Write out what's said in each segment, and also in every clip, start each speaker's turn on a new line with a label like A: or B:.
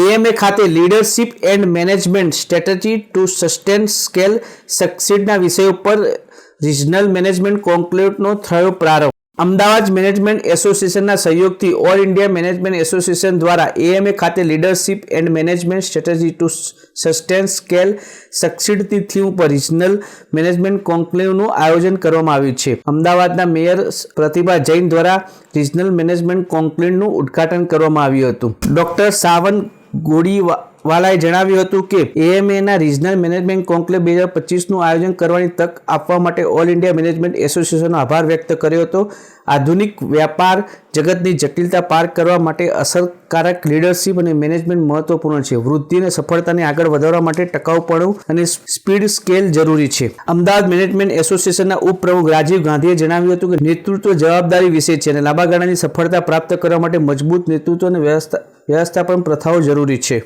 A: AMA ખાતે leadership and management strategy to sustain scale સક્સીડના વિષય ઉપર રિજનલ મેનેજમેન્ટ કોન્ક્લેવનો થયો પ્રારંભ. અમદાવાદ મેનેજમેન્ટ એસોસિએશનના સહયોગથી ઓલ ઇન્ડિયા મેનેજમેન્ટ એસોસિએશન દ્વારા એએમએ ખાતે leadership and management strategy to sustain scale સક્સીડની theme ઉપર રિજનલ મેનેજમેન્ટ કોન્ક્લેવનું આયોજન કરવામાં આવ્યું છે. અમદાવાદના મેયર પ્રતિભા જૈન દ્વારા રિજનલ મેનેજમેન્ટ કોન્ક્લેવનું ઉદ્ઘાટન કરવામાં આવ્યું હતું. ડોક્ટર સાવન ゴリは ગોડીવાલાએ જણાવ્યું હતું કે એએમએના રિજનલ મેનેજમેન્ટ કોન્ક્લેવ બે હજાર પચીસનું આયોજન કરવાની તક આપવા માટે ઓલ ઇન્ડિયા મેનેજમેન્ટ એસોસિએશનનો આભાર વ્યક્ત કર્યો હતો. આધુનિક વ્યાપાર જગતની જટિલતા પાર કરવા માટે અસરકારક લીડરશિપ અને મેનેજમેન્ટ મહત્વપૂર્ણ છે. વૃદ્ધિ અને સફળતાને આગળ વધારવા માટે ટકાઉપણું અને સ્પીડ સ્કેલ જરૂરી છે. અમદાવાદ મેનેજમેન્ટ એસોસિએશનના ઉપપ્રમુખ રાજીવ ગાંધીએ જણાવ્યું હતું કે નેતૃત્વ જવાબદારી વિશે છે અને લાંબા ગાળાની સફળતા પ્રાપ્ત કરવા માટે મજબૂત નેતૃત્વ અને વ્યવસ્થા, વ્યવસ્થાપન પ્રથાઓ જરૂરી છે.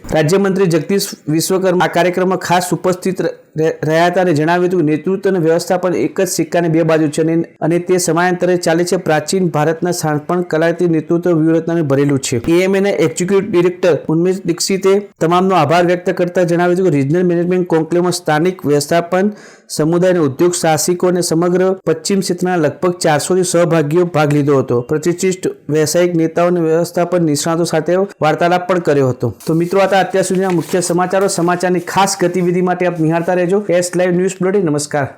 A: રાજ્યમંત્રી જગદીશ વિશ્વકર્મા આ કાર્યક્રમમાં ખાસ ઉપસ્થિત રહ્યા હતા અને જણાવ્યું હતું કે નેતૃત્વ અને વ્યવસ્થાપન એક જ સિક્કાની બે બાજુ છે અને- તે સમયાંતરે ચાલે છે. પ્રાચીન ભારતના શાણપણ કલાથી નેતૃત્વ વ્યૂહરચનાને ભરેલું છે. એએમએના એક્ઝિક્યુટિવ ડિરેક્ટર ઉન્મેશ દીક્ષિતે તમામનો આભાર વ્યક્ત કરતા જણાવ્યું હતું કે રિજનલ મેનેજમેન્ટ કોન્કલેવમાં સ્થાનિક વ્યવસ્થાપન સમુદાય ઉદ્યોગ સાહસિકો અને સમગ્ર પશ્ચિમ ક્ષેત્રના લગભગ ચારસોથી સહભાગીઓ ભાગ લીધો હતો. પ્રતિષ્ઠિત વ્યવસાયિક નેતાઓ અને વ્યવસ્થાપન નિષ્ણાતો સાથે વાર્તાલાપ પણ કર્યો હતો. તો મિત્રો હતા અત્યાર સુધીના મુખ્ય સમાચારો. સમાચારની ખાસ ગતિવિધિ માટે આપ નિહાળતા રહેજો. એસ લાઈવ ન્યૂઝ બુલેટિન નમસ્કાર.